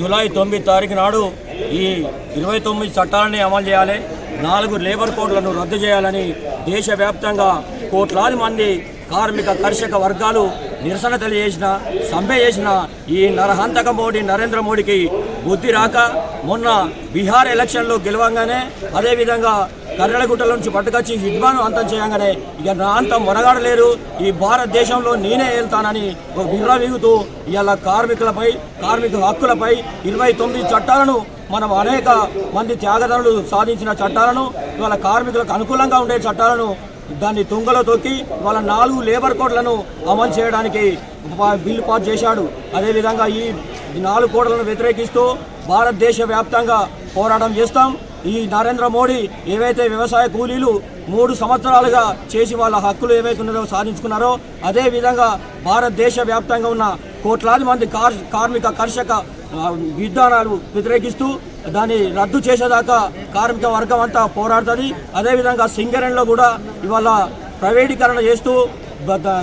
July తొమ్మిది తారీఖు నాడు ఈ ఇరవై తొమ్మిది చట్టాలని అమలు చేయాలి. నాలుగు లేబర్ కోడ్లను రద్దు చేయాలని దేశవ్యాప్తంగా కోట్లాది మంది కార్మిక కర్షక వర్గాలు నిరసన తెలియజేసిన సమ్మె చేసిన ఈ నరహంతక మోడీ నరేంద్ర మోడీకి బుద్ధి రాక మొన్న బీహార్ ఎలక్షన్లో గెలవంగానే అదేవిధంగా కర్రలగుట్టల నుంచి పట్టుకొచ్చి హిడ్మాను అంతం చేయగానే ఇక నా అంతం మొనగాడలేరు ఈ భారతదేశంలో నేనే వెళ్తానని ఒక విర్రవీగుతూ ఇవాళ కార్మికులపై కార్మిక హక్కులపై ఇరవై తొమ్మిది చట్టాలను మనం అనేక మంది త్యాగదారులు సాధించిన చట్టాలను ఇవాళ కార్మికులకు అనుకూలంగా ఉండే చట్టాలను దాన్ని తుంగలో తొక్కి వాళ్ళ నాలుగు లేబర్ కోడ్లను అమలు చేయడానికి బిల్లు పాస్ చేశాడు. అదేవిధంగా ఈ నాలుగు కోడ్లను వ్యతిరేకిస్తూ భారతదేశ వ్యాప్తంగా పోరాటం చేస్తాం. ఈ నరేంద్ర మోడీ ఏవైతే వ్యవసాయ కూలీలు మూడు సంవత్సరాలుగా చేసి వాళ్ళ హక్కులు ఏవైతే ఉన్నదో సాధించుకున్నారో అదేవిధంగా భారతదేశ వ్యాప్తంగా ఉన్న కోట్లాది మంది కార్ కార్మిక కర్షక విధానాలు వ్యతిరేకిస్తూ దాన్ని రద్దు చేసేదాకా కార్మిక వర్గం అంతా పోరాడుతుంది. అదేవిధంగా సింగరేణిలో కూడా ఇవాళ ప్రైవేటీకరణ చేస్తూ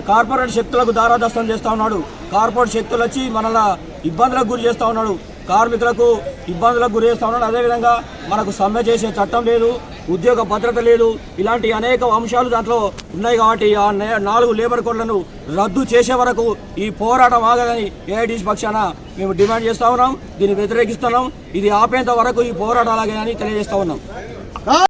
కార్పొరేట్ శక్తులకు దారాదస్తం చేస్తూ ఉన్నాడు. కార్పొరేట్ శక్తులు వచ్చి మనల్ని ఇబ్బందులకు గురి చేస్తూ ఉన్నాడు. కార్మికులకు ఇబ్బందులకు గురి చేస్తూ ఉన్నాడు అదేవిధంగా మనకు సమ్మె చేసే చట్టం లేదు ఉద్యోగ భద్రత లేదు. ఇలాంటి అనేక అంశాలు దాంట్లో ఉన్నాయి కాబట్టి ఆ నాలుగు లేబర్ కోడ్లను రద్దు చేసే వరకు ఈ పోరాటం ఆగదని ఏఐటీసీ పక్షాన మేము డిమాండ్ చేస్తా ఉన్నాం. దీన్ని వ్యతిరేకిస్తున్నాం. ఇది ఆపేంత వరకు ఈ పోరాటం అలాగే అని తెలియజేస్తూ ఉన్నాం.